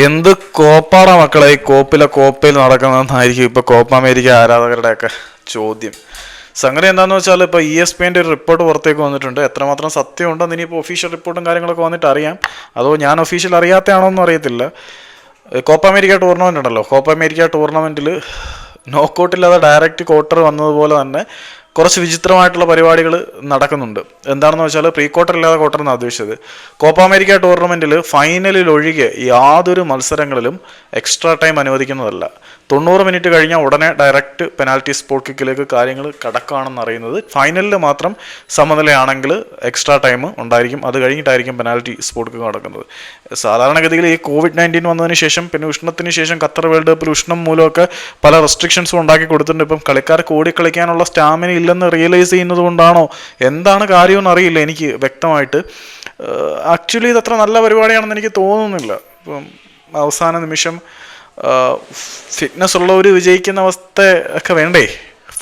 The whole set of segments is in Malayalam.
എന്ത് കോപ്പാടാ മക്കളെ? ഈ കോപ്പിലെ കോപ്പയിൽ നടക്കുന്നതെന്നായിരിക്കും ഇപ്പോൾ കോപ്പ അമേരിക്ക ആരാധകരുടെയൊക്കെ ചോദ്യം. സംഗതി എന്താണെന്ന് വെച്ചാൽ ഇപ്പോൾ ഇ എസ് പിന്റെ ഒരു റിപ്പോർട്ട് പുറത്തേക്ക് വന്നിട്ടുണ്ട്. എത്രമാത്രം സത്യമുണ്ടെന്ന് ഇനിയിപ്പോൾ ഒഫീഷ്യൽ റിപ്പോർട്ടും കാര്യങ്ങളൊക്കെ വന്നിട്ട് അറിയാം. അതോ ഞാൻ ഒഫീഷ്യൽ അറിയാത്തയാണോ എന്ന് അറിയത്തില്ല. കോപ്പ അമേരിക്ക ടൂർണമെന്റ് ഉണ്ടല്ലോ. കോപ്പ അമേരിക്ക ടൂർണമെന്റിൽ നോക്കൗട്ടില്ലാതെ ഡയറക്റ്റ് ക്വാർട്ടർ വന്നതുപോലെ തന്നെ കുറച്ച് വിചിത്രമായിട്ടുള്ള പരിപാടികൾ നടക്കുന്നുണ്ട്. എന്താണെന്ന് വെച്ചാൽ പ്രീ ക്വാർട്ടർ ഇല്ലാതെ ക്വാർട്ടർ എന്നാണ് ഉദ്ദേശിച്ചത്. കോപ്പ അമേരിക്ക ടൂർണമെന്റിൽ ഫൈനലിൽ ഒഴികെ യാതൊരു മത്സരങ്ങളിലും എക്സ്ട്രാ ടൈം അനുവദിക്കുന്നതല്ല. തൊണ്ണൂറ് മിനിറ്റ് കഴിഞ്ഞാൽ ഉടനെ ഡയറക്റ്റ് പെനാൽറ്റി സ്പോട്ട് കിക്കിലേക്ക് കാര്യങ്ങൾ കടക്കുകയാണെന്ന് അറിയുന്നത് ഫൈനലിൽ മാത്രം സമനിലയാണെങ്കിൽ എക്സ്ട്രാ ടൈം ഉണ്ടായിരിക്കും. അത് കഴിഞ്ഞിട്ടായിരിക്കും പെനാൽറ്റി സ്പോട്ട് കിക്ക് നടക്കുന്നത് സാധാരണഗതിയിൽ ഈ കോവിഡ് നയന്റീൻ വന്നതിന് ശേഷം പിന്നെ ഉഷ്ണത്തിന് ശേഷം ഖത്തർ വേൾഡ് കപ്പിൽ ഉഷ്ണം മൂലമൊക്കെ പല റെസ്ട്രിക്ഷൻസും ഉണ്ടാക്കി കൊടുത്തിട്ടുണ്ട്. ഇപ്പം കളിക്കാർക്ക് ഓടിക്കളിക്കാനുള്ള സ്റ്റാമിന ഇല്ലെന്ന് റിയലൈസ് ചെയ്യുന്നത് കൊണ്ടാണോ? എന്താണ് കാര്യമെന്ന് അറിയില്ല എനിക്ക് വ്യക്തമായിട്ട്. ആക്ച്വലി ഇത് അത്ര നല്ല പരിപാടിയാണെന്ന് എനിക്ക് തോന്നുന്നില്ല. ഇപ്പം അവസാന നിമിഷം ഫിറ്റ്നസ് ഉള്ളവർ വിജയിക്കുന്ന അവസ്ഥ ഒക്കെ വേണ്ടേ?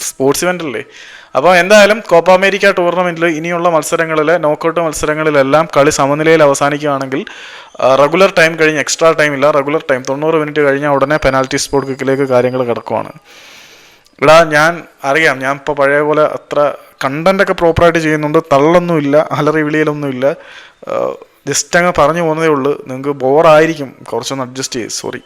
സ്പോർട്സ് ഇവന്റ് അല്ലേ? അപ്പോൾ എന്തായാലും കോപ്പ അമേരിക്ക ടൂർണമെന്റിൽ ഇനിയുള്ള മത്സരങ്ങളിൽ നോക്കൗട്ട് മത്സരങ്ങളിലെല്ലാം കളി സമനിലയിൽ അവസാനിക്കുകയാണെങ്കിൽ റെഗുലർ ടൈം കഴിഞ്ഞ് എക്സ്ട്രാ ടൈം ഇല്ല. റെഗുലർ ടൈം തൊണ്ണൂറ് മിനിറ്റ് കഴിഞ്ഞാൽ ഉടനെ പെനാൽറ്റി സ്പോട്ട് കിക്കിലേക്ക് കാര്യങ്ങൾ കിടക്കുവാണ്. എടാ ഞാൻ അറിയാം ഞാൻ ഇപ്പോൾ പഴയ പോലെ അത്ര കണ്ടന്റ് പ്രോപ്പറായിട്ട് ചെയ്യുന്നുണ്ട്. തള്ളൊന്നുമില്ല അലറി വിളിയിലൊന്നുമില്ല. ജസ്റ്റ് അങ്ങ് പറഞ്ഞു പോകുന്നതേ ഉള്ളൂ. നിങ്ങൾക്ക് ബോറായിരിക്കും കുറച്ചൊന്ന് അഡ്ജസ്റ്റ് ചെയ്ത് സോറി